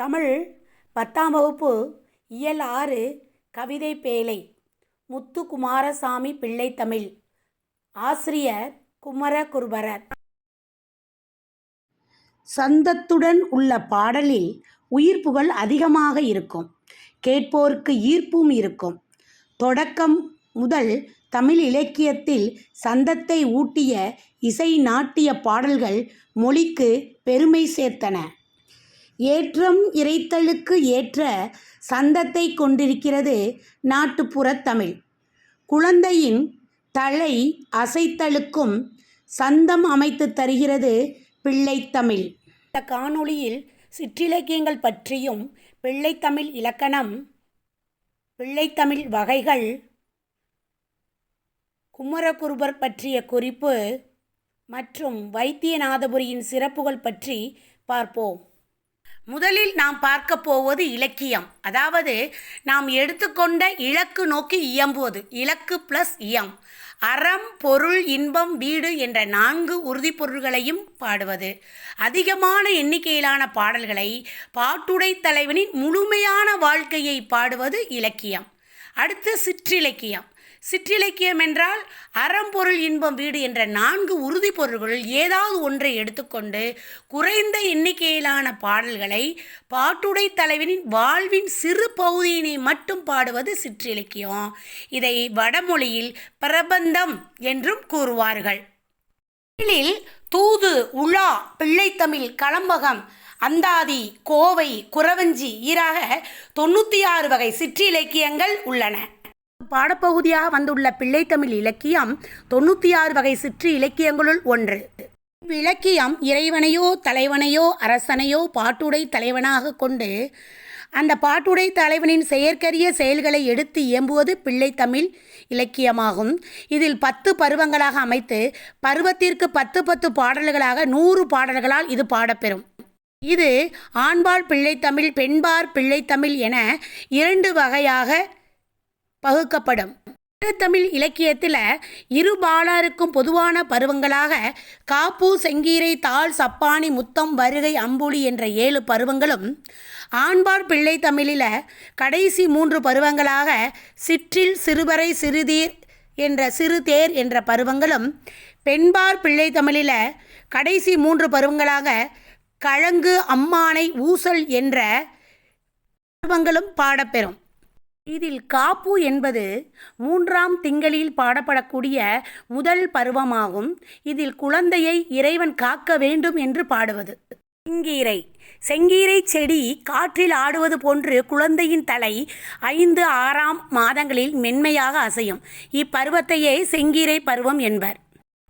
தமிழ் பத்தாம் வகுப்பு இயல் ஆறு கவிதை பேழை முத்து குமாரசாமி பிள்ளை தமிழ் ஆசிரியர் குமரகுருபரர். சந்தத்துடன் உள்ள பாடலில் உயிர்ப்புகள் அதிகமாக இருக்கும். கேட்போருக்கு ஈர்ப்பும் இருக்கும். தொடக்கம் முதல் தமிழ் இலக்கியத்தில் சந்தத்தை ஊட்டிய இசை நாட்டிய பாடல்கள் மொழிக்கு பெருமை சேர்த்தன. ஏற்றம் இறைத்தலுக்கு ஏற்ற சந்தத்தை கொண்டிருக்கிறது நாட்டுப்புறத் தமிழ். குழந்தையின் தலை அசைத்தலுக்கும் சந்தம் அமைத்து தருகிறது பிள்ளைத்தமிழ் இந்த காணொளியில் சிற்றிலக்கியங்கள் பற்றியும் பிள்ளைத்தமிழ் இலக்கணம் பிள்ளைத்தமிழ் வகைகள் குமரகுருபர் பற்றிய குறிப்பு மற்றும் வைத்தியநாதபுரியின் சிறப்புகள் பற்றி பார்ப்போம். முதலில் நாம் பார்க்க போவது இலக்கியம். அதாவது நாம் எடுத்துக்கொண்ட இலக்கு நோக்கி இயம்புவது. இலக்கு ப்ளஸ் இயம். அறம் பொருள் இன்பம் வீடு என்ற நான்கு உறுதிப்பொருள்களையும் பாடுவது. அதிகமான எண்ணிக்கையிலான பாடல்களை பாட்டுடை தலைவனின் முழுமையான வாழ்க்கையை பாடுவது இலக்கியம். அடுத்து சிற்றிலக்கியம். சிற்றிலக்கியம் என்றால் அறம்பொருள் இன்பம் வீடு என்ற நான்கு உறுதி பொருள்கள் ஏதாவது ஒன்றை எடுத்துக்கொண்டு குறைந்த எண்ணிக்கையிலான பாடல்களை பாட்டுடை தலைவனின் வாழ்வின் சிறு பகுதியினை மட்டும் பாடுவது சிற்றிலக்கியம். இதை வடமொழியில் பிரபந்தம் என்றும் கூறுவார்கள். தமிழில் தூது உலா பிள்ளைத்தமிழ் களம்பகம் அந்தாதி கோவை குறவஞ்சி ஈராக தொண்ணூற்றி ஆறு வகை சிற்றிலக்கியங்கள் உள்ளன. பாடப்பகுதியாக வந்துள்ள பிள்ளைத்தமிழ் இலக்கியம் தொண்ணூற்றி ஆறு வகை சிற்று இலக்கியங்களுள் ஒன்று. இவ்விலக்கியம் இறைவனையோ தலைவனையோ அரசனையோ பாட்டுடை தலைவனாக கொண்டு அந்த பாட்டுடை தலைவனின் செயற்கரிய செயல்களை எடுத்து இயம்புவது பிள்ளைத்தமிழ் இலக்கியமாகும். இதில் பத்து பருவங்களாக அமைத்து பருவத்திற்கு பத்து பத்து பாடல்களாக நூறு பாடல்களால் இது பாடப்பெறும். இது ஆண்பால் பிள்ளைத்தமிழ் பெண்பார் பிள்ளைத்தமிழ் என இரண்டு வகையாக பகுக்கப்படும். தமிழ் இலக்கியத்தில் இரு பாலாருக்கும் பொதுவான பருவங்களாக காப்பு செங்கீரை தாள் சப்பானி முத்தம் வருகை அம்புலி என்ற ஏழு பருவங்களும் ஆண்பார் பிள்ளை தமிழில் கடைசி மூன்று பருவங்களாக சிற்றில் சிறுவரை சிறுதீர் என்ற சிறு தேர் என்ற பருவங்களும் பெண்பார் பிள்ளை தமிழில் கடைசி மூன்று பருவங்களாக கழங்கு அம்மானை ஊசல் என்ற பருவங்களும் பாடப்பெறும். இதில் காப்பு என்பது மூன்றாம் திங்களில் பாடப்படக்கூடிய முதல் பருவமாகும். இதில் குழந்தையை இறைவன் காக்க வேண்டும் என்று பாடுவது. செங்கீரை. செங்கீரை செடி காற்றில் ஆடுவது போன்று குழந்தையின் தலை ஐந்து ஆறாம் மாதங்களில் மென்மையாக அசையும். இப்பருவத்தையே செங்கீரை பருவம் என்பர்.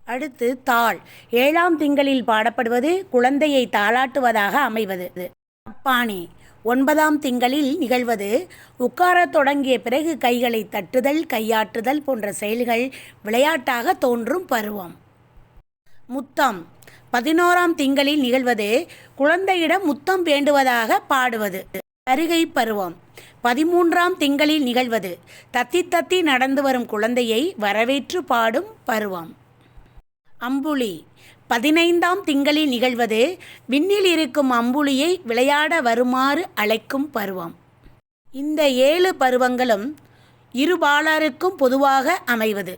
அடுத்து தாள். ஏழாம் திங்களில் பாடப்படுவது குழந்தையை தாளாட்டுவதாக அமைவது. அப்பானி ஒன்பதாம் திங்களில் நிகழ்வது. உட்காரத் தொடங்கிய பிறகு கைகளை தட்டுதல் கையாட்டுதல் போன்ற செயல்கள் விளையாட்டாக தோன்றும் பருவம். முத்தம். பதினோராம் திங்களில் நிகழ்வது குழந்தையிடம் முத்தம் வேண்டுவதாக பாடுவது. வருகை பருவம். பதிமூன்றாம் திங்களில் நிகழ்வது தத்தி தத்தி நடந்து வரும் குழந்தையை வரவேற்று பாடும் பருவம். அம்புலி. பதினைந்தாம் திங்களில் நிகழ்வது விண்ணில் இருக்கும் அம்புலியை விளையாட வருமாறு அழைக்கும் பருவம். இந்த ஏழு பருவங்களும் இருபாலருக்கும் பொதுவாக அமைவது.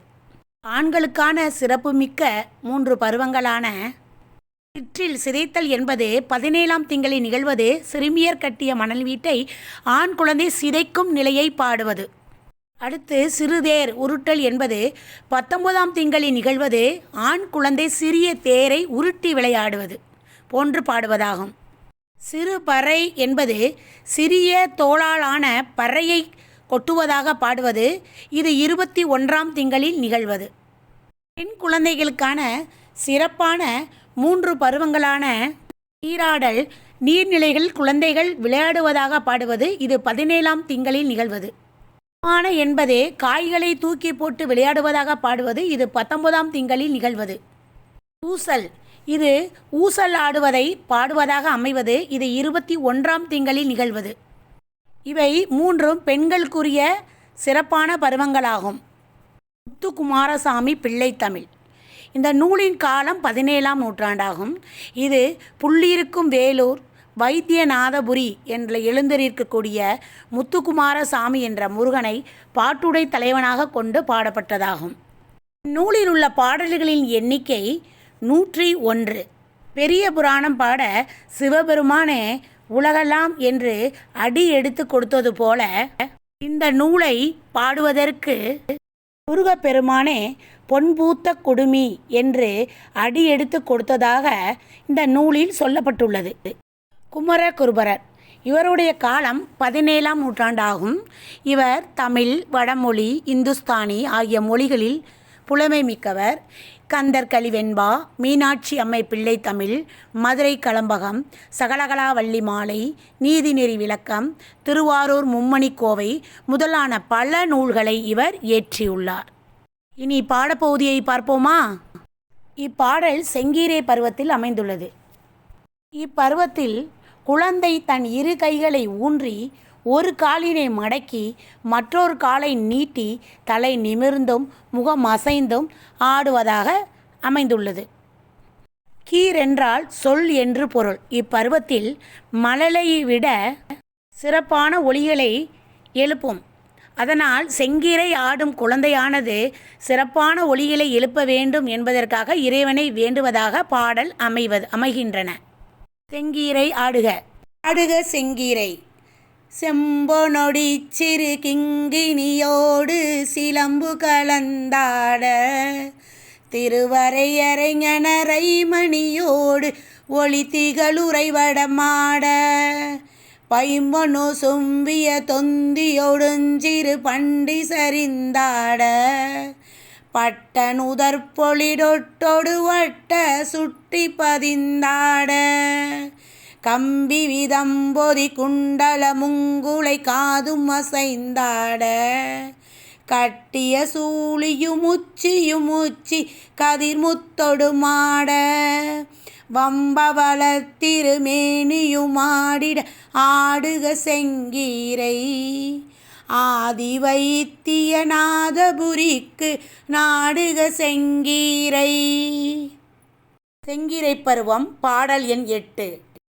ஆண்களுக்கான சிறப்புமிக்க மூன்று பருவங்களான சிற்றில் சிதைத்தல் என்பது பதினேழாம் திங்களில் நிகழ்வது சிறுமியர் கட்டிய மணல் வீட்டை ஆண் குழந்தை சிதைக்கும் நிலையை பாடுவது. அடுத்து சிறுதேர் உருட்டல் என்பது பத்தொன்பதாம் திங்களில் நிகழ்வது. ஆண் குழந்தை சிறிய தேரை உருட்டி விளையாடுவது போன்று பாடுவதாகும். சிறு பறை என்பது சிறிய தோளாலான பறையை கொட்டுவதாக பாடுவது. இது இருபத்தி ஒன்றாம் திங்களில் நிகழ்வது. பெண் குழந்தைகளுக்கான சிறப்பான மூன்று பருவங்களான நீராடல் நீர்நிலைகள் குழந்தைகள் விளையாடுவதாக பாடுவது. இது பதினேழாம் திங்களில் நிகழ்வது. ஆன என்பதே காய்களை தூக்கி போட்டு விளையாடுவதாக பாடுவது இது பத்தொன்பதாம் திங்களில் நிகழ்வது. ஊசல். இது ஊசல் ஆடுவதை பாடுவதாக அமைவது இது இருபத்தி ஒன்றாம் திங்களில் நிகழ்வது. இவை மூன்றும் பெண்களுக்குரிய சிறப்பான பருவங்களாகும். முத்துக்குமாரசாமி பிள்ளை தமிழ். இந்த நூலின் காலம் பதினேழாம் நூற்றாண்டாகும். இது புள்ளியிருக்கும் வேலூர் வைத்தியநாதபுரி என்ற எழுந்தரிக்கக்கூடிய முத்துக்குமாரசாமி என்ற முருகனை பாட்டுடை தலைவனாக கொண்டு பாடப்பட்டதாகும். நூலில் உள்ள பாடல்களின் எண்ணிக்கை நூற்றி ஒன்று. பெரிய புராணம் பாட சிவபெருமானே உலகலாம் என்று அடி எடுத்து கொடுத்தது போல இந்த நூலை பாடுவதற்கு முருகப்பெருமானே பொன்பூத்த குடுமி என்று அடி எடுத்து கொடுத்ததாக இந்த நூலில் சொல்லப்பட்டுள்ளது. குமர குருபரர். இவருடைய காலம் பதினேழாம் நூற்றாண்டாகும். இவர் தமிழ் வடமொழி இந்துஸ்தானி ஆகிய மொழிகளில் புலமை மிக்கவர். கந்தர் கலிவெண்பா மீனாட்சி அம்மை பிள்ளை தமிழ் மதுரை களம்பகம் சகலகலாவள்ளி மாலை நீதிநெறி விளக்கம் திருவாரூர் மும்மணி கோவை முதலான பல நூல்களை இவர் இயற்றியுள்ளார். இனி பாடப்பகுதியை பார்ப்போமா? இப்பாடல் செங்கீரை பருவத்தில் அமைந்துள்ளது. இப்பருவத்தில் குழந்தை தன் இரு கைகளை ஊன்றி ஒரு காலினை மடக்கி மற்றொரு காலை நீட்டி தலை நிமிர்ந்தும் முகம் அசைந்தும் ஆடுவதாக அமைந்துள்ளது. கீர் என்றால் சொல் என்று பொருள். இப்பருவத்தில் மழலையை விட சிறப்பான ஒளிகளை எழுப்பும். அதனால் செங்கீரை ஆடும் குழந்தையானது சிறப்பான ஒளிகளை எழுப்ப வேண்டும் என்பதற்காக இறைவனை வேண்டுவதாக பாடல் அமைவது அமைகின்றன. செங்கீரை ஆடுக. ஆடுக செங்கீரை. செம்பொனொடி சிறு கிங்கினியோடு சிலம்பு கலந்தாட. திருவரையறைஞனரை மணியோடு ஒளி திகழுறைவடமாட பைம்பொனு சும்பிய தொந்தியொடுஞ்சிறு பண்டி சரிந்தாட பட்டனுதற்பொளிடொட்டொடு வட்ட சுட்டி பதிந்தாட. கம்பி விதம்பொதி குண்டல முங்குளை காதும் அசைந்தாட. கட்டிய சூழியும் உச்சியும் உச்சி கதிர்முத்தொடு மாட. வம்பவள திருமேனியுமாடிட ஆடுக செங்கீரை. ஆதி வைத்தியநாதபுரிக்கு நாடுக செங்கீரை. செங்கீரை பருவம் பாடல் எண் எட்டு.